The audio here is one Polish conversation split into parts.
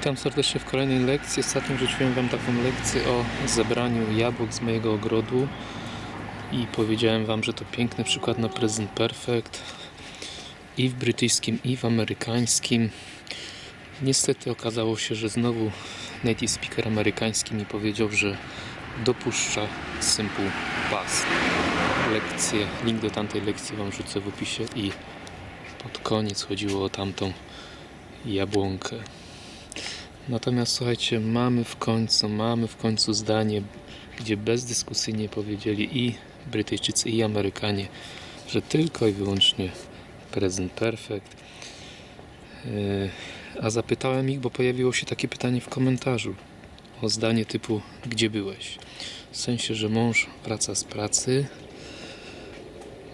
Witam serdecznie w kolejnej lekcji. Ostatnio wrzuciłem Wam taką lekcję o zebraniu jabłek z mojego ogrodu i powiedziałem Wam, że to piękny przykład na present perfect i w brytyjskim, i w amerykańskim. Niestety okazało się, że znowu native speaker amerykański mi powiedział, że dopuszcza simple past. Lekcję, link do tamtej lekcji Wam rzucę w opisie i pod koniec chodziło o tamtą jabłonkę. Natomiast słuchajcie, mamy w końcu, mamy w końcu zdanie, gdzie bezdyskusyjnie powiedzieli i Brytyjczycy, i Amerykanie, że tylko i wyłącznie present perfect. Yy, A zapytałem ich, bo pojawiło się takie pytanie w komentarzu o zdanie typu gdzie byłeś? W sensie, że mąż wraca z pracy,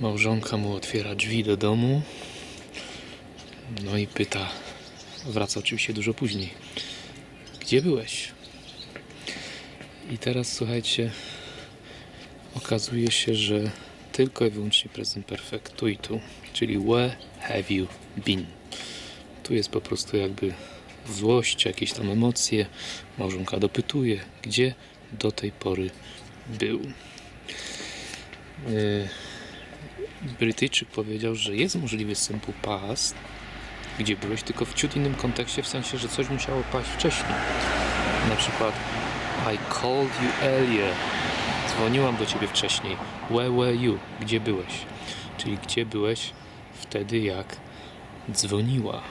małżonka mu otwiera drzwi do domu, no i pyta, wraca oczywiście dużo później. Gdzie byłeś? I teraz słuchajcie, okazuje się, że tylko i wyłącznie present perfect tu i tu, czyli where have you been? Tu jest po prostu jakby złość, jakieś tam emocje. Małżonka dopytuje, gdzie do tej pory był. Yy, Brytyjczyk powiedział, że jest możliwy simple past, gdzie byłeś, tylko w ciut innym kontekście, w sensie, że coś musiało paść wcześniej. Na przykład I called you earlier. Dzwoniłam do ciebie wcześniej. Where were you? Gdzie byłeś? Czyli gdzie byłeś wtedy, jak dzwoniła.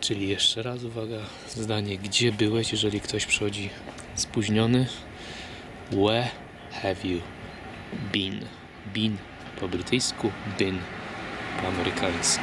Czyli jeszcze raz uwaga, zdanie gdzie byłeś, jeżeli ktoś przychodzi spóźniony. Where have you been? Been po brytyjsku, been po amerykańsku.